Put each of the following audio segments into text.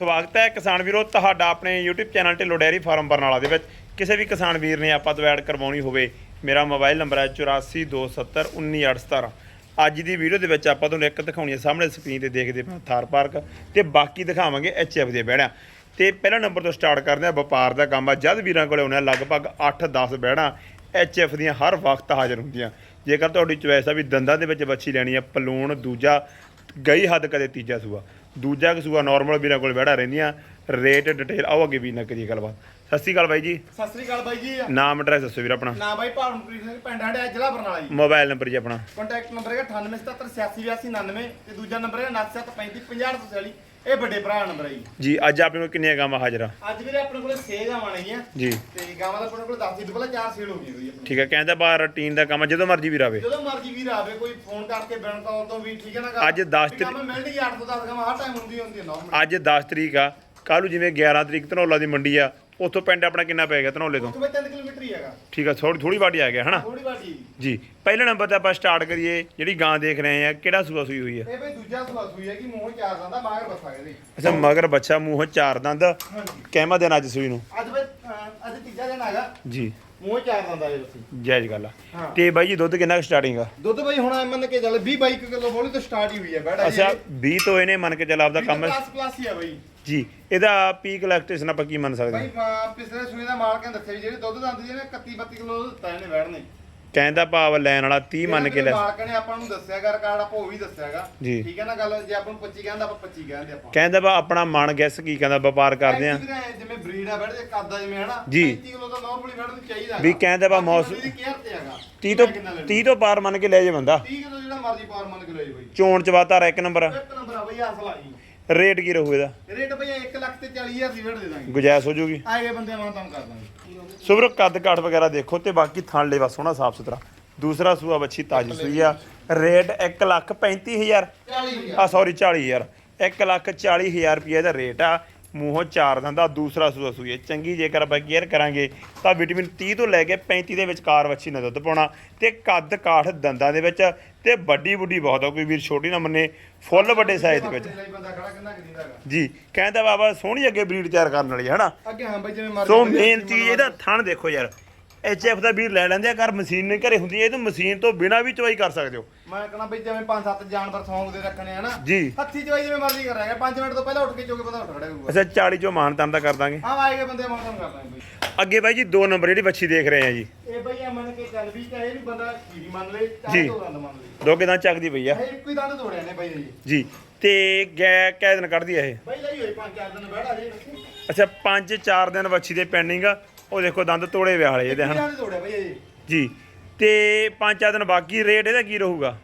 ਸਵਾਗਤ ਹੈ ਕਿਸਾਨ ਵੀਰੋ, ਤੁਹਾਡਾ ਆਪਣੇ YouTube channel Dhillon dairy farm Barnala ਦੇ ਵਿੱਚ। ਕਿਸੇ ਵੀ ਕਿਸਾਨ ਵੀਰ ਨੇ ਆਪਾਂ ਤੋਂ ਐਡ ਕਰਵਾਉਣੀ ਹੋਵੇ, ਮੇਰਾ ਮੋਬਾਈਲ ਨੰਬਰ ਹੈ 8427191817 ਅੱਜ ਦੀ ਵੀਡੀਓ ਦੇ ਵਿੱਚ ਆਪਾਂ ਤੁਹਾਨੂੰ ਇੱਕ ਦਿਖਾਉਣੀ ਹੈ ਸਾਹਮਣੇ ਸਕਰੀਨ ਤੇ ਦੇਖਦੇ ਪਏ ਥਾਰ ਪਾਰਕ, ਤੇ ਬਾਕੀ ਦਿਖਾਵਾਂਗੇ ਐਚਐਫ ਦੇ ਬਹਿੜਾਂ ਤੇ ਪਹਿਲਾ ਨੰਬਰ ਤੋਂ ਸਟਾਰਟ ਕਰਦੇ ਆ ਵਪਾਰ ਦਾ ਕੰਮ ਆ। ਜਦ ਵੀਰਾਂ ਕੋਲੇ ਆਉਣਾ ਲਗਭਗ 8-10 ਬਹਿੜਾਂ ਐਚਐਫ ਦੀਆਂ ਹਰ ਵਕਤ ਹਾਜ਼ਰ ਹੁੰਦੀਆਂ। ਜੇਕਰ ਤੁਹਾਡੀ ਚੁਆਇਸ ਆ ਵੀ ਦੰਦਾਂ ਦੇ ਵਿੱਚ ਬੱਚੀ ਲੈਣੀ ਆ, ਪਲੂਣ, ਦੂਜਾ, ਗਈ ਹੱਦ ਕਦੇ ਤੀਜਾ ਸੂਆ। ਦੂਜਾ ਕਿ ਸੂਆ ਨਾਰਮਲ ਵੀਰਾਂ ਕੋਲ ਬਹਿੜਾ ਰਹਿੰਦੀਆਂ ਰੇਟ ਡਿਟੇਲ ਆਓ ਅੱਗੇ ਵੀ ਨਾ ਕਰੀਏ ਗੱਲਬਾਤ। ਸਤਿ ਸ਼੍ਰੀ ਅਕਾਲ ਬਾਈ ਜੀ। ਸਤਿ ਸ੍ਰੀ ਅਕਾਲ ਬਾਈ ਜੀ। ਨਾਮ ਐਡਰੈਸ ਦੱਸੋ ਵੀਰ ਆਪਣਾ। ਨਾ ਬਾਈ ਭਾਵਨਪ੍ਰੀਤ ਸਿੰਘ ਪਿੰਡ ਹੰਡਿਆ ਜ਼ਿਲ੍ਹਾ ਬਰਨਾਲਾ ਜੀ। ਮੋਬਾਈਲ ਨੰਬਰ ਜੀ ਆਪਣਾ। ਕੰਟੈਕਟ ਨੰਬਰ ਹੈ 9877868299 ਤੇ ਦੂਜਾ ਨੰਬਰ ਹੈ 973550 ਇਹ ਵੱਡੇ ਭਰਾ ਨੰਬਰ ਜੀ। ਜੀ ਅੱਜ ਆਪਣੇ ਕੋਲ ਕਿੰਨੀਆਂ ਗਾਵਾਂ ਹਾਜ਼ਰ ਆ? ਅੱਜ ਵੀਰੇ ਆਪਣੇ ਕੋਲੇ 6 ਗਾਵਾਂ ਨੇਗੀਆਂ ਜੀ। ਤੇ ਗਾਵਾਂ ਦਾ ਆਪਣੇ ਕੋਲ 10 ਦੀ ਪਹਿਲਾਂ 4 ਸੇਲ ਹੋ ਗਈ ਹੋਈ ਠੀਕ ਹੈ ਕਹਿੰਦਾ ਬਾ ਰੂਟੀਨ ਦਾ ਕੰਮ ਆ, ਜਦੋਂ ਮਰਜ਼ੀ ਵੀਰ ਆਵੇ। ਜਦੋਂ ਮਰਜ਼ੀ ਵੀਰ ਆਵੇ ਕੋਈ ਫੋਨ ਕਰਕੇ ਬਿਨ ਕਾਲ ਤੋਂ ਵੀ ਠੀਕ ਹੈ ਨਾ ਗੱਲ। ਅੱਜ ਦਸ ਵੀ ਕੰਮ ਮਿਲ ਗਈ 8 ਤੋਂ 10 ਗਾਵਾਂ ਹਰ ਟਾਈਮ ਹੁੰਦੀ ਹੁੰਦੀ ਹੈ ਨਾਰਮਲ ਅੱਜ 10 ਤਰੀਕ ਆ ਕੱਲ ਨੂੰ ਜਿਵੇਂ 11 ਤਰੀਕ ਧਨੌਲਾ ਦੀ ਮੰਡੀ ਆ ਉੱਥੋਂ ਪਿੰਡ ਆਪਣਾ ਕਿੰਨਾ ਪੈ ਗਿਆ ਧਨੌਲੇ ਤੋਂ? ਤੋਂ 3 ਕਿਲੋਮੀਟਰ ਹੀ ਹੈਗਾ। ਠੀਕ ਆ ਥੋੜੀ ਥੋੜੀ ਵਾਟੀ ਆ ਗਿਆ ਹਨਾ? ਥੋੜੀ ਬਾਟੀ ਜੀ। ਪਹਿਲੇ ਨੰਬਰ ਤੇ ਆਪਾਂ ਸਟਾਰਟ ਕਰੀਏ ਜਿਹੜੀ ਗਾਂ ਦੇਖ ਰਹੇ ਆ ਕਿਹੜਾ ਸੂਆ ਸੂਈ ਹੋਈ ਆ? ਇਹ ਬਈ ਦੂਜਾ ਸਵਾਸ ਹੋਈ ਹੈ ਕਿ ਮੂੰਹ ਚਾਰ ਜਾਂਦਾ ਮਾਗਰ ਬਸਾ ਇਹਦੇ। ਅੱਛਾ ਮਗਰ ਬੱਚਾ ਮੂੰਹ ਚਾਰ ਦੰਦ। ਹਾਂਜੀ। ਕਹਿਮਾ ਦਿਨ ਅੱਜ ਸੂਈ ਨੂੰ? ਅੱਜ ਬਈ ਅਹ, ਅੱਜ ਤੀਜਾ ਦਿਨ ਹੈਗਾ। ਜੀ। ਮੂੰਹ ਚਾਰ ਦੰਦਾ ਇਹ ਤੁਸੀਂ ਜਾਇਜ਼ ਗੱਲ ਆ। ਹਾਂ। ਤੇ ਬਾਈ ਜੀ ਦੁੱਧ ਕਿੰਨਾ ਸਟਾਰਟਿੰਗ ਆ? ਦੁੱਧ ਬਈ ਹੁਣ ਮੰਨ ਕੇ ਚੱਲ 20 22 ਕਿਲੋ ਬੋਲੀ ਤੋਂ ਸਟਾਰਟ ਹੀ ਹੋਈ ਹੈ ਬੈੜਾ ਅੱਛਾ 20 ਤੋਂ ਇਹਨੇ ਮੰਨ ਕੇ ਚੱਲ ਆਪਦਾ ਕੰਮ ਪਲੱਸ ਪਲੱਸ ਹੀ ਹੈ ਬਈ। ਜੀ ਇਹਦਾ ਪੀਕ ਇਲੈਕਟ੍ਰੀਸ਼ਨ ਆਪਾਂ ਕੀ ਮੰਨ ਸਕਦੇ ਬਈ ਅਹ, ਪਿਛਲੇ ਸੂਏ ਦਾ ਮਾਲਕਾਂ ਨੇ ਦੱਸਿਆ ਵੀ ਜਿਹੜੇ ਦੁੱਧ ਦੰਦ ਜਿਹਨੇ 31 32 ਕਿਲੋ ਦਿੱਤਾ ਇਹਨੇ ਨੇ ਕਹਿੰਦਾ ਭਾਵ ਲੈਣ ਵਾਲਾ 30 ਮੰਨ ਕੇ ਲੈ ਮਾਲਕਾਂ ਨੇ ਆਪਾਂ ਨੂੰ ਦੱਸਿਆਗਾ ਰਿਕਾਰਡ ਆਪਾਂ ਉਹ ਵੀ ਦੱਸਿਆਗਾ ਜੀ। ਠੀਕ ਹੈ ਨਾ ਗੱਲ? ਜੇ ਆਪਾਂ ਨੂੰ 25 ਕਹਿੰਦਾ ਆਪਾਂ 25 ਕਹਿੰਦੇ ਆਪਾਂ। ਕਹਿੰਦਾ ਵਾ ਆਪਣਾ ਮਨ ਗੈਸ ਕੀ ਕਹਿੰਦਾ ਵਪਾਰ ਕਰਦੇ ਆ ਐਕਚੁਅਲੀ ਵੀਰੇ ਜਿਵੇਂ ਬਰੀਡ ਆ ਬੈੜ ਦੇ ਕੱਦ ਆ ਜਿਵੇਂ ਹਨਾ? ਜੀ। 35 ਕਿਲੋ ਤਾਂ ਨਾਰਮਲੀ ਬੈੜ ਨੂੰ ਚਾਹੀਦਾ ਵੀ ਕਹਿੰਦੇ ਵਾ ਮੌਸਮ- ਦੀ ਕੇਅਰ ਤੇ ਹੈਗਾ। 30 ਤੋਂ 30 ਤੋਂ ਪਾਰ ਮੰਨ ਕੇ ਲੈ ਜੇ ਬੰਦਾ। 30 ਕਿਲੋ ਜਿਹੜਾ ਮਰਜ਼ੀ ਪਾਰ ਮੰਨ ਕੇ ਲੈ ਬਈ। ਚੋਣ ਚ ਵਾਤਾਰਾ ਇੱਕ ਨੰਬਰ। ਇੱਕ ਨੰਬਰ ਆ ਬਈ ਅਸਲ ਆ ਜੀ ਰੇਟ ਕੀ ਰਹੂ ਇਹਦਾ? ਰੇਟ ਬਈ 1 ਲੱਖ ਤੇ 40 ਹਜ਼ਾਰ ਦੀ ਬੈੜ ਦੇ ਦਾਂਗੇ। ਗੁਜਾਇਸ਼ ਹੋ ਜੂਗੀ? ਆਏ ਗਏ ਬੰਦੇ ਮਾਂ ਕੰਮ ਕਰ ਦਾਂਗੇ। ਸੁਬਰ ਕੱਦ ਕਾਠ ਵਗੈਰਾ ਦੇਖੋ ਤੇ ਬਾਕੀ ਥਣ ਲੈਵਾ ਸੋਹਣਾ ਸਾਫ਼ ਸੁਥਰਾ। ਦੂਸਰਾ ਸੂਆ ਬੱਚੀ ਤਾਜੀ ਸੂਈ ਆ। ਰੇਟ 1 ਲੱਖ 35000 40 ਆ ਸੌਰੀ 40000 1 ਲੱਖ 40000 ਰੁਪਏ ਦਾ ਰੇਟ ਆ। ਮੂੰਹੋਂ ਚਾਰ ਦੰਦਾ ਦੂਸਰਾ ਸੂਆ ਸੂਈ ਹੈ। ਚੰਗੀ ਜੇਕਰ ਆਪਾਂ ਕੇਅਰ ਕਰਾਂਗੇ ਤਾਂ ਵਿਟਾਮਿਨ 30 ਤੋਂ ਲੈ ਕੇ 35 ਦੇ ਵਿਚਕਾਰ ਵੱਛੀ ਨਾ ਦੁੱਧ ਪਾਉਣਾ ਤੇ ਕੱਦ ਕਾਠ ਦੰਦਾਂ ਦੇ ਵਿੱਚ ਤੇ ਵੱਡੀ ਬੁੱਢੀ ਬਹੁਤ ਆ ਕੋਈ ਵੀਰ ਛੋਟੀ ਨਾ ਮੰਨੇ ਫੁੱਲ ਵੱਡੇ ਸਾਈਜ਼ ਦੇ ਵਿੱਚ। ਜੀ ਕਹਿੰਦਾ ਬਾਬਾ ਸੋਹਣੀ ਅੱਗੇ ਬਰੀਡ ਤਿਆਰ ਕਰਨ ਵਾਲੀ ਹੈ ਹਨਾ? ਅੱਗੇ ਹਾਂ ਬਈ ਜਿਵੇਂ ਮਰਜ਼ੀ ਸੋ ਮੇਨ ਚੀਜ਼ ਇਹਦਾ ਥਣ ਦੇਖੋ ਯਾਰ ਐਚਐਫ ਦਾ ਵੀਰ ਲੈ ਲੈਂਦੇ ਆ ਕਰ ਮਸ਼ੀਨ ਨੇ ਘਰੇ ਹੁੰਦੀ ਹੈ ਇਹ ਤਾਂ ਮਸ਼ੀਨ ਤੋਂ ਬਿਨਾ ਵੀ ਚਵਾਈ ਕਰ ਸਕਦੇ ਹੋ। ਮੈਂ ਕਹਣਾ ਬਈ ਜਿਵੇਂ ਪੰਜ ਸੱਤ ਜਾਨਵਰ ਸੌਂਗ ਦੇ ਰੱਖਣੇ ਆ ਨਾ ਜੀ। ਹੱਥੀ ਚਵਾਈ ਜਿਵੇਂ ਮਰਜ਼ੀ ਕਰਾਂਗੇ 5 ਮਿੰਟ ਤੋਂ ਪਹਿਲਾਂ ਉੱਠ ਕੇ ਚੋਕੇ ਪਤਾ ਉੱਠ ਖੜਾ ਹੋਊਗਾ। ਅੱਛਾ 40 ਚੋਂ ਮਾਨ ਤਾਨ ਦਾ ਕਰ ਦਾਂਗੇ। ਹਾਂ ਆਏ ਗਏ ਬੰਦੇ ਮਾਂ ਕੰਮ ਕਰਦਾ ਬਈ। ਅੱਗੇ ਬਾਈ ਜੀ ਦੋ ਨੰਬਰ ਜਿਹੜੀ ਵੱਛੀ ਦੇਖ ਰਹੇ ਆ ਜੀ। ਇਹ ਬਈ ਆ ਮੰਨ ਕੇ ਚੱਲ ਵੀ ਚਾਹੇ ਵੀ ਬੰਦਾ ਖੀਰੀ ਮੰਨ ਲੇ ਜੀ। ਚਾਹੇ ਦੋ ਦੰਦ ਮੰਨ ਲੇ। ਦੋ ਕਿਦਾਂ ਚੱਕਦੀ ਪਈ ਆ। ਇਹ ਇੱਕੋ ਹੀ ਦੰਦ ਤੋੜਿਆ ਨੇ ਬਈ ਜੀ ਜੀ ਤੇ ਗੈ ਕੈ ਦਿਨ ਕੱਢਦੀ ਆ ਇਹ? ਬਈ ਲਈ ਹੋਈ ਪੰਜ ਚਾਰ ਦਿਨ ਬੈਠਾ ਜੀ। ਅੱਛਾ 5-4 ਦਿਨ ਵੱਛੀ ਦੇ ਪੈਂਡਿੰਗ। ਆ ਉਹ ਦੇਖੋ ਦੰਦ ਤੋੜੇ ਵਿਆਹ ਵਾਲੇ ਇਹਦੇ ਹਨ। ਦੰਦ ਤੋੜਿਆ ਬਈ ਇਹ? ਜੀ। ਤੇ 5-4 ਦਿਨ ਬਾਕੀ ਰੇਟ ਇਹਦਾ ਕੀ ਰਹੂਗਾ?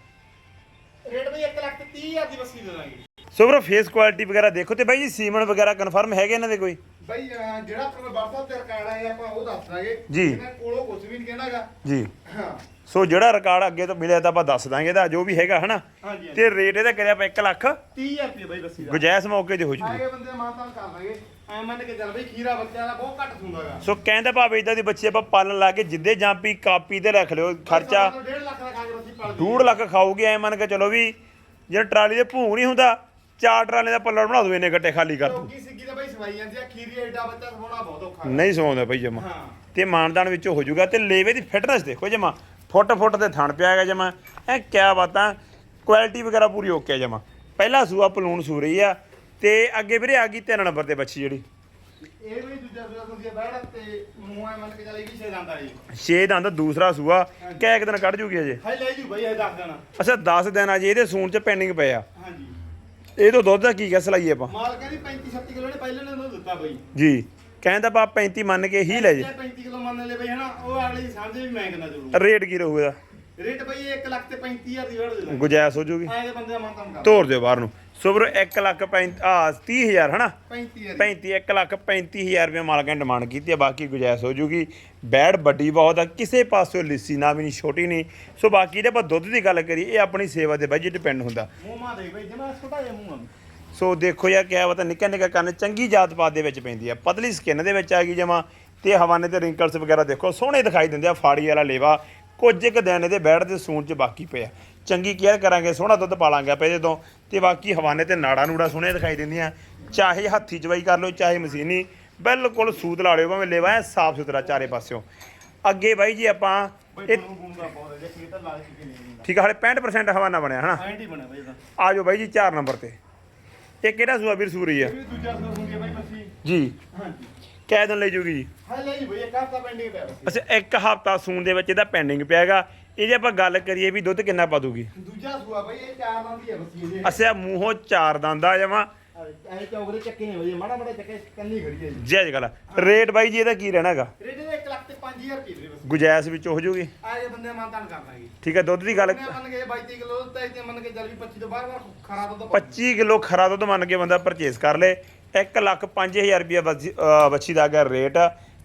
ਰੇਟ ਬਈ 1 ਲੱਖ ਤੇ 30 ਹਜ਼ਾਰ ਦੀ ਵਸੀ ਦੇ ਦਾਂਗੇ। ਸੋ ਵੀਰੋ ਫੇਸ ਕੁਆਲਿਟੀ ਵਗੈਰਾ ਦੇਖੋ ਤੇ ਬਾਈ ਜੀ ਸੀਮਨ ਵਗੈਰਾ ਕਨਫਰਮ ਹੈਗੇ ਇਹਨਾਂ ਦੇ ਕੋਈ? ਬਈ ਅਹ, ਜਿਹੜਾ ਆਪਣੇ WhatsApp ਤੇ ਰਿਕਾਰਡ ਆਇਆ ਆਪਾਂ ਉਹ ਦੱਸ ਦਾਂਗੇ। ਜੀ। ਇਹਨਾਂ ਕੋਲੋਂ ਕੁਝ ਵੀ ਨਹੀਂ ਕਹਿਣਾਗਾ। ਜੀ। ਹਾਂ। ਸੋ ਜਿਹੜਾ ਰਿਕਾਰਡ ਅੱਗੇ ਤੋਂ ਮਿਲਿਆ ਤਾਂ ਆਪਾਂ ਦੱਸ ਦਾਂਗੇ ਇਹਦਾ ਜੋ ਵੀ ਹੈਗਾ ਹਨਾ? ਹਾਂਜੀ ਹਾਂਜੀ। ਤੇ ਰੇਟ ਇਹਦਾ ਕਰਿਆ ਆਪਾਂ 1 ਲੱਖ। 30000 ਰੁਪਏ ਬਈ ਵਸੀ ਦਾ। ਗੁਜਾਇਸ਼ ਮੌਕੇ ਤੇ ਹੋ ਜੂਗੀ। ਆਗੇ ਬੰਦੇ ਮਾਤਾ ਕਰ ਦਾਂਗੇ। ਐ ਮੰਨ ਕੇ ਚੱਲ ਬਈ ਖੀਰਾ ਬੱਚਿਆਂ ਦਾ ਬਹੁਤ ਘੱਟ ਹੁੰਦਾਗਾ। ਸੋ ਕਹਿੰਦਾ ਭਾਵੇਂ ਇਦਾਂ ਦੀ ਬੱਚੀ ਆਪਾਂ ਪਾਲਣ ਲਾ ਕੇ ਜਿੱਦੇ ਜਾਂਪੀ ਕਾਪੀ ਤੇ ਰੱਖ ਲਿਓ ਖਰਚਾ 1.5 ਲੱਖ ਦਾ ਖਾ ਕੇ ਅਸੀਂ ਪਾਲ 2 ਲੱਖ ਖਾਊਗੀ ਐ ਮੰਨ ਕੇ ਚਲੋ ਵੀ ਜਿਹੜਾ ਟਰਾਲੀ ਦੇ ਭੂੰਗ ਨਹੀਂ ਹੁੰਦਾ ਚਾਰ ਟਰਾਲੇ ਦਾ ਪੱਲੜ ਬਣਾ ਦੋ ਇਹਨੇ ਗੱਟੇ ਖਾਲੀ ਕਰ ਦੋ। ਲੋਕੀ ਸਿੱਗੀ ਤਾਂ ਬਈ ਸਵਾਈ ਜਾਂਦੀ ਆ ਖੀਰੀ ਐਡਾ ਬੱਚਾ ਸਵਾਉਣਾ ਬਹੁਤ ਔਖਾ ਹੈ। ਨਹੀਂ ਸੌਂਦਾ ਬਈ ਜਮਾ। ਹਾਂ। ਤੇ ਮਾਨਦਾਨ ਵਿੱਚੋਂ ਹੋ ਜਾਊਗਾ ਤੇ ਲੇਵੇ ਦੀ ਫਿਟਨੈਸ ਦੇਖੋ ਜਮਾ ਫੁੱਟ ਫੁੱਟ ਤੇ ਥਣ ਪਿਆ ਹੈਗਾ ਜਮਾ। ਐ ਕਿਆ ਬਾਤਾਂ ਕੁਆਲਿਟੀ ਵਗੈਰਾ ਪੂਰੀ ਓਕੇ ਜਮਾ। ਪਹਿਲਾ ਸੂਆ ਪਲੂਣ ਸੂ ਰਹੀ ਆ ਤੇ ਅੱਗੇ ਵੀਰੇ ਆ ਗਈ ਤਿੰਨ ਨੰਬਰ ਤੇ ਬੱਚੀ ਜਿਹੜੀ। ਇਹ ਵੀ ਦੂਜਾ ਸੂਆ ਹੁੰਦੀ ਆ ਬੈੜ ਤੇ ਮੂੰਹ ਐ ਮੰਨ ਕੇ ਚੱਲ ਇਹ ਵੀ ਛੇ ਦੰਦ ਆਈ ਛੇ ਦੰਦ ਦੂਸਰਾ ਸੂਆ। ਕਿਆ ਇੱਕ ਦਿਨ ਕੱਢ ਜੂਗੀ ਅਜੇ ਹਾਈ ਲੈ ਜੂ ਬਈ ਇਹ ਦੱਸ ਦੇਣਾ ਅੱਛਾ 10 ਦਿਨ ਅਜੇ ਇਹਦੇ ਸੂਣ ਚ ਪੈਂਡਿੰਗ ਪਏ ਆ ਹਾਂਜੀ। ਇਹ ਤੋਂ ਦੁੱਧ ਦਾ ਕੀ ਕਹਿ ਸਲਾਈਏ ਆਪਾਂ? ਮਾਲ ਕਹਿੰਦੀ 35 36 ਕਿਲੋ ਨੇ ਪਹਿਲੇ ਨੇ ਉਹਨੂੰ ਦਿੱਤਾ ਬਈ। ਜੀ। ਕਹਿੰਦਾ ਬਾ 35 ਮੰਨ ਕੇ ਹੀ ਲੈ ਜੇ। 35 ਕਿਲੋ ਮੰਨ ਲੈ ਬਈ ਹਨਾ? ਉਹ ਅਗਲੀ ਸਮਝੇ ਵੀ ਮੈਂ ਕਿੰਨਾ ਜ਼ਰੂਰ ਰੇਟ ਕੀ ਰਹੂ ਇਹਦਾ? ਰੇਟ ਬਈ 1 ਲੱਖ ਤੇ 35000 ਦੀ ਬੈੜ ਦੇ ਗੁਜਾਇਸ਼ ਹੋ ਜੂਗੀ। ਦੇ ਬੰਦੇ ਦਾ ਮਨ ਕਰ ਤੋਰ ਦਿਓ ਬਾਹਰ ਨੂੰ। ਸੋ ਵੀਰੋ 1 ਲੱਖ 35 ਆ 30000 ਹਨਾ? 35000 35 1 ਲੱਖ 35000 ਰੁਪਏ ਮਾਲਕਾਂ ਨੇ ਡਿਮਾਂਡ ਕੀਤੀ ਹੈ ਬਾਕੀ ਗੁਜਾਇਸ਼ ਹੋ ਜੂਗੀ। ਬੈੜ ਵੱਡੀ ਬਹੁਤ ਆ ਕਿਸੇ ਪਾਸੋਂ ਲਿੱਸੀ ਨਾ ਵੀ ਨਹੀਂ ਛੋਟੀ ਨਹੀਂ। ਸੋ ਬਾਕੀ ਜੇ ਆਪਾਂ ਦੁੱਧ ਦੀ ਗੱਲ ਕਰੀਏ ਇਹ ਆਪਣੀ ਸੇਵਾ ਦੇ ਬਾਈ ਡਿਪੈਂਡ ਹੁੰਦਾ। ਮੂੰਹ ਮਾ ਦੇ ਬਈ ਜਮਾ ਛੋਟਾ ਜਿਹਾ ਮੂੰਹ ਆ। ਸੋ ਦੇਖੋ ਯਾਰ ਕਿਆ ਪਤਾ ਨਿੱਕਾ ਨਿੱਕਾ ਕੰਨ ਚੰਗੀ ਜਾਤ ਪਾਤ ਦੇ ਵਿੱਚ ਪੈਂਦੀ ਆ। ਪਤਲੀ ਸਕਿਨ ਦੇ ਵਿੱਚ ਆ ਗਈ ਜਮਾ ਤੇ ਹਵਾਨੇ ਤੇ ਰਿੰਕਲਸ ਵਗੈਰਾ ਦੇਖੋ ਸੋਹਣੇ ਦਿਖਾਈ ਦਿੰਦੇ ਆ ਫਾੜੀ ਵਾਲਾ ਲੇਵਾ। ਕੁਝ ਇੱਕ ਦਿਨ ਇਹਦੇ ਬੈੜ ਦੇ ਸੂਣ ਚ ਬਾਕੀ ਪਿਆ। ਚੰਗੀ ਕੇਅਰ ਕਰਾਂਗੇ ਸੋਹਣਾ ਦੁੱਧ ਪਾਲਾਂਗੇ ਆਪਾਂ ਇਹਦੇ ਤੋਂ। ਤੇ ਬਾਕੀ ਹਵਾਨੇ ਤੇ ਨਾੜਾ ਨੂੜਾ ਸੋਹਣੇ ਦਿਖਾਈ ਦਿੰਦੀਆਂ। ਚਾਹੇ ਹੱਥੀ ਚਵਾਈ ਕਰ ਲਓ ਚਾਹੇ ਮਸ਼ੀਨੀ ਬਿਲਕੁਲ ਸੂਤ ਲਾ ਲਿਓ ਭਾਵੇਂ ਲੈਵਾ ਸਾਫ਼ ਸੁਥਰਾ ਚਾਰੇ ਪਾਸਿਓਂ। ਅੱਗੇ ਬਾਈ ਜੀ ਆਪਾਂ ਇਹ ਠੀਕ ਆ ਹਲੇ 65% ਹਵਾਨਾ ਬਣਿਆ ਹਨਾ? ਆ ਜਾਓ ਬਾਈ ਜੀ 4 ਨੰਬਰ ਤੇ। ਇਹ ਕਿਹੜਾ ਸੂਆ ਵੀਰ ਸੂਰੀ ਆ? ਜੀ। ਹਾਂਜੀ। ਕਿਹ ਦਿਨ ਲੈ ਜੂਗੀ। ਜੀ ਹਾਂ ਲੈ ਜੀ ਬਈ ਇੱਕ ਹਫਤਾ ਪੈਂਡਿੰਗ ਪਿਆ ਅੱਛਾ ਇੱਕ ਹਫਤਾ ਸੂਣ ਦੇ ਵਿੱਚ ਇਹਦਾ ਪੈਂਡਿੰਗ ਪਿਆਗਾ ਇਹ ਜੇ ਆਪਾਂ ਗੱਲ ਕਰੀਏ ਵੀ ਦੁੱਧ ਕਿੰਨਾ ਪਾ ਦੂਗੀ? ਦੂਜਾ ਸੂਆ ਬਈ ਇਹ ਚਾਰ ਨਾਂ ਦੀ ਹੈ ਬੱਸੀ ਇਹਦੇ। ਅਸਿਆ ਮੂੰਹੋਂ ਚਾਰ ਦੰਦਾ ਜਮਾ। ਐ ਚੌਗਰੇ ਚੱਕੇ ਨੇ ਬਈ ਮਾੜਾ ਮਾੜਾ ਚੱਕੇ ਕੰਨੀ ਖੜੀ ਹੈ ਜੀ। ਜੈ ਜਗਲ ਰੇਟ ਬਾਈ ਜੀ ਇਹਦਾ ਕੀ ਰਹਿਣਾਗਾ ਰੇਟ ਦੇ 1 ਲੱਖ ਤੇ 5000 ਰੁਪਏ ਦੇ ਬਸ। ਗੁਜਾਇਸ਼ ਵਿੱਚ ਹੋ ਜੂਗੀ? ਆ ਜੇ ਬੰਦੇ ਮਾਨਤਾਨ ਕਰ ਦਾਂਗੇ ਠੀਕ ਹੈ ਦੁੱਧ ਦੀ ਗੱਲ ਮੈਂ ਮੰਨ ਕੇ 22 ਕਿਲੋ ਤੇ ਤੇ ਮੰਨ ਕੇ ਚੱਲ ਵੀ 25 ਤੋਂ ਬਾਹਰ ਬਾਹਰ ਖਰਾ ਦੁੱਧ 25 ਕਿਲੋ ਖਰਾ ਦੁੱਧ ਮੰਨ ਕੇ ਬੰਦਾ ਪਰਚੇਸ ਕਰ ਲੇ। 1 ਲੱਖ 5000 ਰੁਪਏ ਬੱਚੀ ਦਾ ਹੈਗਾ ਰੇਟ।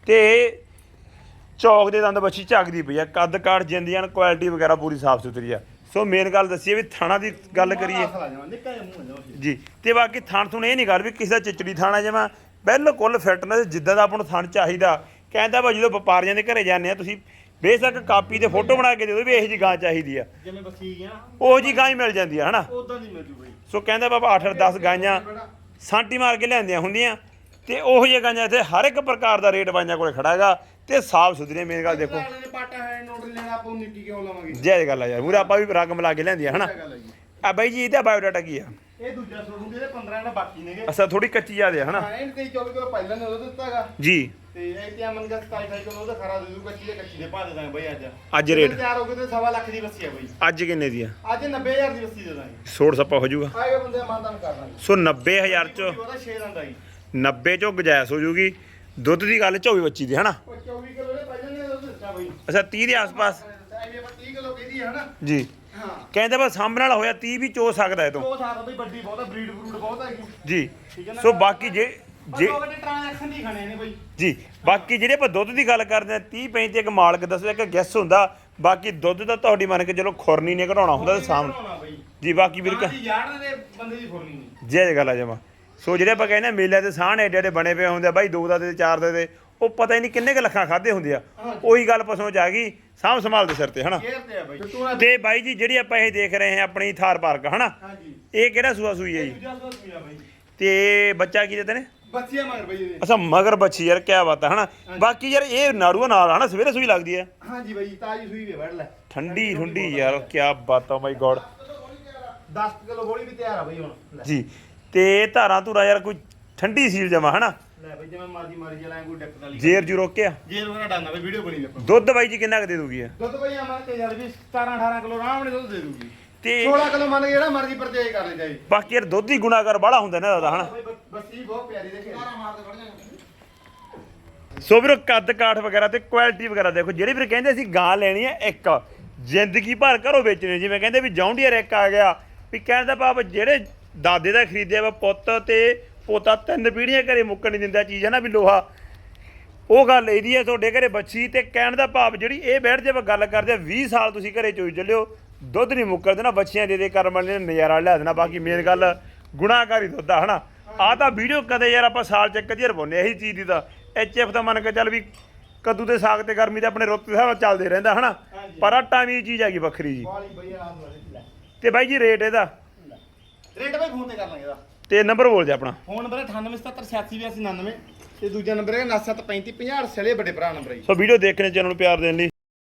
ਤੇ ਚੌਕ ਦੇ ਦੰਦ ਬੱਚੀ ਝਾਕਦੀ ਪਈ ਆ ਕੱਦ ਕਾਠ ਜਿੰਦੀਆਂ ਕੁਆਲਿਟੀ ਵਗੈਰਾ ਪੂਰੀ ਸਾਫ਼ ਸੁਥਰੀ ਆ। ਸੋ ਮੇਨ ਗੱਲ ਦੱਸੀਏ ਵੀ ਥਾਣਾ ਦੀ ਗੱਲ ਕਰੀਏ। ਜੀ ਤੇ ਬਾਕੀ ਥਣ ਥੁਣ ਇਹ ਨਹੀਂ ਗੱਲ ਵੀ ਕਿਸੇ ਦਾ ਚਿਚੜੀ ਥਾਣਾ ਜਮਾ ਬਿਲਕੁਲ ਫਿਟਨੈਸ ਜਿੱਦਾਂ ਦਾ ਆਪਾਂ ਨੂੰ ਥਣ ਚਾਹੀਦਾ। ਕਹਿੰਦਾ ਵਾ ਜਦੋਂ ਵਪਾਰੀਆਂ ਦੇ ਘਰੇ ਜਾਂਦੇ ਆ ਤੁਸੀਂ ਬੇਸ਼ੱਕ ਕਾਪੀ ਤੇ ਫੋਟੋ ਬਣਾ ਕੇ ਦੇ ਦਿਓ ਵੀ ਇਹੋ ਜੀ ਗਾਂ ਚਾਹੀਦੀ ਆ। ਜਿਵੇਂ ਬੱਸੀ ਗਿਆ ਉਹ ਜੀ ਗਾਂ ਹੀ ਮਿਲ ਜਾਂਦੀ ਆ ਹਨਾ? ਉਦਾਂ ਦੀ ਮਿਲ ਜੂ ਬਈ। ਸੋ ਕਹਿੰਦਾ ਬਾਬਾ 8 10 ਗਾਈਆਂ ਸਾਂਟੀ ਮਾਰ ਕੇ ਲਿਆਂਦੀਆਂ ਹੁੰਦੀਆਂ। ਤੇ ਉਹੋ ਜਿਹੀਆਂ ਗਾਈਆਂ ਇੱਥੇ ਹਰ ਇੱਕ ਪ੍ਰਕਾਰ ਦਾ ਰੇਟ ਬਾਈਆਂ ਕੋਲੇ ਖੜਾ ਹੈਗਾ ਤੇ ਸਾਫ਼ ਸੁਥਰੀਆਂ ਮੇਨ ਗੱਲ ਦੇਖੋ। ਅਗਲੇ ਨੇ ਪਾਟਾ ਹੈ ਨੋਟ ਨੀ ਲੈਣਾ ਆਪਾਂ ਉਹ ਨਿੱਕੀ ਕਿਉਂ ਲਵਾਂਗੇ? ਜੈ ਗੱਲ ਆ ਯਾਰ ਮੂਰੇ ਆਪਾਂ ਵੀ ਰੰਗ ਮਿਲਾ ਕੇ ਲਿਆਂਦੀਆਂ ਹਨਾ? ਇਹ ਗੱਲ ਹੈ ਜੀ। ਆ ਬਾਈ ਜੀ ਇਹਦਾ ਬਾਇਓਡਾਟਾ ਕੀ ਆ? ਇਹ ਦੂਜਾ ਸੂਟ ਹੁੰਦੇ ਇਹਦੇ 15 ਇਹਨਾਂ ਬਾਕੀ ਨੇਗੇ। ਅਸਾ ਥੋੜੀ ਕੱਚੀ ਜਿਆਦੇ ਹਨਾ? ਹਾਂ ਇਹ 23 24 ਕਿਲੋ ਪਹਿਲਾਂ ਨੇ ਉਹਦਾ ਦਿੱਤਾਗਾ। ਜੀ। ਤੇ ਇਹ ਤੇ ਅਮਨ ਦਾ 27 28 ਕਿਲੋ ਉਹਦਾ ਖਰਾ ਦੇ ਦੂ ਕੱਚੀ ਦੇ ਕੱਚੀ ਦੇ ਪਾ ਦੇ ਦਾਂਗੇ ਬਈ ਅੱਜ। ਅੱਜ ਰੇਟ? ਤਿਆਰ ਹੋ ਗਏ ਤੇ ਸਵਾ ਲੱਖ ਦੀ ਬੱਸੀ ਆ ਬਈ। ਅੱਜ ਕਿੰਨੇ ਦੀ ਆ? ਅੱਜ 90000 ਦੀ ਬੱਸੀ ਦੇ ਦਾਂਗੇ। ਸੋੜ ਸੱਪਾ ਹੋ ਜਾਊਗਾ। ਆਏਗਾ ਬੰਦੇ ਮਾਨਦਾਨ ਕਰ ਦਾਂਗੇ। ਸੋ 90000 ਚੋਂ ਉਹਦਾ 6 ਦੰਦ ਆਈ 90 ਚੋਂ ਗੁਜਾਇਸ਼ ਹੋ ਜੂਗੀ ਦੁੱਧ ਦੀ ਗੱਲ 24 ਬੱਚੀ ਦੀ ਹਨਾ? ਉਹ 24 ਕਿਲੋ ਦੇ ਪਹਿਲਾਂ ਨੇ ਦਿੱਤਾ ਬਈ। ਅੱਛਾ 30 ਦੇ ਆਸ-ਪਾਸ। ਐਵੇਂ ਆਪਾਂ 30 ਕਿਲੋ ਕਹਿੰਦੀ ਹੈ ਹਨਾ? ਜੀ। ਹਾਂ। ਕਹਿੰਦੇ ਬਸ ਸਾਹਮਣੇ ਵਾਲਾ ਹੋਇਆ 30 ਵੀ ਚੋ ਸਕਦਾ ਇਹ ਤੋਂ। ਉਹ ਸਾਰਾ ਬਈ ਵੱਡੀ ਬਹੁਤ ਆ ਬਰੀਡ ਬਰੂਡ ਬਹੁਤ ਹੈਗੀ ਜੀ। ਠੀਕ ਹੈ ਨਾ? ਸੋ ਬਾਕੀ ਜੇ ਪਰ ਜੇ ਲੋਕ ਨੇ ਟ੍ਰਾਂਜੈਕਸ਼ਨ ਨਹੀਂ ਖਾਣੇ ਨੇ ਬਈ। ਜੀ। ਬਾਕੀ ਜਿਹੜੇ ਆਪਾਂ ਦੁੱਧ ਦੀ ਗੱਲ ਕਰਦੇ ਆ 30 35 ਇੱਕ ਮਾਲਕ ਦੱਸਦਾ ਇੱਕ ਗੈਸ ਹੁੰਦਾ। ਬਾਕੀ ਦੁੱਧ ਤਾਂ ਤੁਹਾਡੀ ਮੰਨ ਕੇ ਚਲੋ ਖੁਰਨੀ ਨੇ ਘਟਾਉਣਾ ਹੁੰਦਾ ਤੇ ਸਾਹਮਣੇ ਜੀ ਬਾਕੀ ਵੀਰ ਕਾਂ ਦੀ ਯਾਰ ਦੇ ਬੰਦੇ ਦੀ ਫੁਰਨੀ ਨਹੀਂ। ਜੈ ਗੱਲ ਆ ਜਮਾ। ਸੋ ਜਿਹੜੇ ਆਪਾਂ ਕਹਿੰਦੇ ਆ ਮੇਲਿਆਂ ਤੇ ਸਾਹਣ ਏਡੇ ਏਡੇ ਬਣੇ ਪਏ ਹੁੰਦੇ ਆ ਬਾਈ ਦੋ ਦਾ ਤੇ ਚਾਰ ਦਾ ਤੇ ਉਹ ਪਤਾ ਹੀ ਨਹੀਂ ਕਿੰਨੇ ਕ ਲੱਖਾਂ ਖਾਦੇ ਹੁੰਦੇ ਆ। ਉਹੀ ਗੱਲ ਪਸੋਂ ਚ ਆ ਗਈ ਸਾਂਭ ਸੰਭਾਲ ਦੇ ਸਿਰ ਤੇ ਹਨਾ? ਤੇ ਆ ਬਈ। ਤੂੰ ਆ ਤੇ ਬਾਈ ਜੀ ਜਿਹੜੀ ਆਪਾਂ ਇਹ ਦੇਖ ਰਹੇ ਹਾਂ ਆਪਣੀ ਥਾਰ ਪਾਰਕ ਹਨਾ? ਹਾਂਜੀ ਇਹ ਕਿਹੜਾ ਸੂਆ ਸੂਈ ਹੈ ਜੀ? ਦੂਜਾ ਬਈ। ਤੇ ਬੱਚਾ ਕੀ ਦਿੰਦੇ ਨੇ? ਬੱਚੀਆਂ ਮਗਰ ਬਈ ਇਹਦੇ। ਅੱਛਾ ਮਗਰ ਬੱਚੀ ਯਾਰ ਕਿਆ ਬਾਤ ਹੈ ਹਨਾ ਬਾਕੀ ਯਾਰ ਇਹ ਨਾੜੂਆ ਨਾਲ ਹਨਾ? ਸਵੇਰੇ ਸੂਈ ਲੱਗਦੀ ਹੈ ਹਾਂਜੀ ਬਈ ਤਾਜੀ ਸੂਈ ਵੇ ਵੜ ਲੈ। ਠੰਡੀ ਠੰਡੀ ਯਾਰ ਕਿਆ ਬਾਤ ਆ ਮਾਈ ਗੋਡ 10 ਕਿਲੋ ਗੋਲੀ ਵੀ ਤਿਆਰ ਆ ਬਈ ਹੁਣ। ਲੈ। ਜੀ। ਤੇ ਧਾਰਾਂ ਧੂਰਾ ਯਾਰ ਕੋਈ ਠੰਡੀ ਸੀਲ ਜਮਾ ਹਨਾ? ਲੈ ਬਈ ਜਿਵੇਂ ਮਰਜ਼ੀ ਮਾਰੀ ਚਲਾਏ ਕੋਈ ਦਿੱਕਤ ਵਾਲੀ ਜੇਰ ਜੂ ਰੋਕਿਆ ਜੇਰ ਵਗੈਰਾ ਡਾਨਾ ਬਈ ਵੀਡੀਓ ਬਣੀ ਦੇਖੋ ਦੁੱਧ ਬਾਈ ਜੀ ਕਿੰਨਾ ਕੁ ਦੇ ਦੂਗੀ ਇਹ? ਦੁੱਧ ਬਈ ਆਮਾਂ ਤੇ ਯਾਰ ਵੀ 17 18 ਕਿਲੋ ਆਰਾਮ ਨਾਲ ਦੁੱਧ ਦੇ ਦੂਗੀ। ਤੇ 16 ਕਿਲੋ ਮੰਨ ਕੇ ਜਿਹੜਾ ਮਰਜ਼ੀ ਪਰਚੇਜ ਕਰ ਲੈ ਜਾਈ ਬਾਕੀ ਯਾਰ ਦੁੱਧ ਹੀ ਗੁਨਾਹਗਰ ਬਾਹਲਾ ਹੁੰਦਾ ਨਾ ਦਾਦਾ ਹਨਾ? ਬਈ ਬੱਸੀ ਬਹੁਤ ਪਿਆਰੀ ਦੇਖੇ। ਸਾਰਾ ਮਾਰ ਦੇ ਫੜ ਜਾਣਾ। ਸੋ ਵੀਰੋ ਕੱਦ ਕਾਠ ਵਗੈਰਾ ਤੇ ਕੁਆਲਿਟੀ ਵਗੈਰਾ ਦੇਖੋ ਜਿਹੜੇ ਵੀਰ ਕਹਿੰਦੇ ਅਸੀਂ ਗਾਂ ਲੈਣੀ ਹੈ ਇੱਕ ਜ਼ਿੰਦਗੀ ਭਰ ਘਰੋਂ ਵੇਚਣੀ ਜਿਵੇਂ ਕਹਿੰਦੇ ਵੀ ਜੌਂਡੀਅਰ ਇੱਕ ਆ ਗਿਆ ਵੀ ਕਹਿਣ ਦਾ ਭਾਵ ਜਿਹੜੇ ਦਾਦੇ ਦਾ ਖਰੀਦਿਆ ਵਾ ਪੁੱਤ ਤੇ ਪੋਤਾ ਤਿੰਨ ਪੀੜ੍ਹੀਆਂ ਘਰੇ ਮੁੱਕਣ ਨਹੀਂ ਦਿੰਦਾ ਚੀਜ਼ ਹੈ ਨਾ ਵੀ ਲੋਹਾ? ਉਹ ਗੱਲ ਇਹਦੀ ਹੈ ਤੁਹਾਡੇ ਘਰੇ ਬੱਚੀ ਤੇ ਕਹਿਣ ਦਾ ਭਾਵ ਜਿਹੜੀ ਇਹ ਬੈਠ ਜੇ ਆਪਾਂ ਗੱਲ ਕਰਦੇ ਆ 20 ਸਾਲ ਤੁਸੀਂ ਘਰੇ ਚੋਈ ਚੱਲਿਓ ਦੁੱਧ ਨਹੀਂ ਮੁੱਕਰ ਦੇਣਾ ਬੱਚੀਆਂ ਦੇ ਦੇ ਕਰਮ ਵਾਲੇ ਨੇ ਨਜ਼ਾਰਾ ਲਿਆ ਦੇਣਾ ਬਾਕੀ ਮੇਨ ਗੱਲ ਗੁਨਾਹਕਾਰੀ ਦੁੱਧ ਆ ਹਨਾ? ਆ ਤਾਂ ਵੀਡੀਓ ਕਦੇ ਯਾਰ ਆਪਾਂ ਸਾਲ ਚ ਪਾਉਂਦੇ ਆ ਇਹੀ ਚੀਜ਼ ਦੀ ਤਾਂ। ਐਚਐਫ ਤਾਂ ਮੰਨ ਕੇ ਚੱਲ ਵੀ ਕੱਦੂ ਦੇ ਸਾਗ ਤੇ ਗਰਮੀ ਤਾਂ ਆਪਣੇ ਰੁੱਤ ਦੇ ਹਿਸਾਬ ਨਾਲ ਚੱਲਦੇ ਰਹਿੰਦਾ ਹਨਾ। ਪਰ ਆ ਟਾਵੀ ਚੀਜ਼ ਹੈਗੀ ਵੱਖਰੀ ਜੀ। ਲੈ। ਤੇ ਬਾਈ ਜੀ ਰੇਟ ਇਹਦਾ। ਰੇਟ ਬਈ ਫੋਨ ਤੇ ਕਰ ਲਾਂਗੇ ਇਹਦਾ ਤੇ ਨੰਬਰ ਬੋਲ ਦੇ ਆਪਣਾ ਫੋਨ ਨੰਬਰ 9877868299 ਤੇ ਦੂਜਾ ਨੰਬਰ ਹੈ 973550 ਸਲੇ ਵੱਡੇ ਭਰਾ ਨੰਬਰ ਹੈ ਜੀ। ਸੋ ਵੀਡੀਓ ਦੇਖਣੇ ਚੈਨਲ ਨੂੰ ਪਿਆਰ ਦੇਣ ਲਈ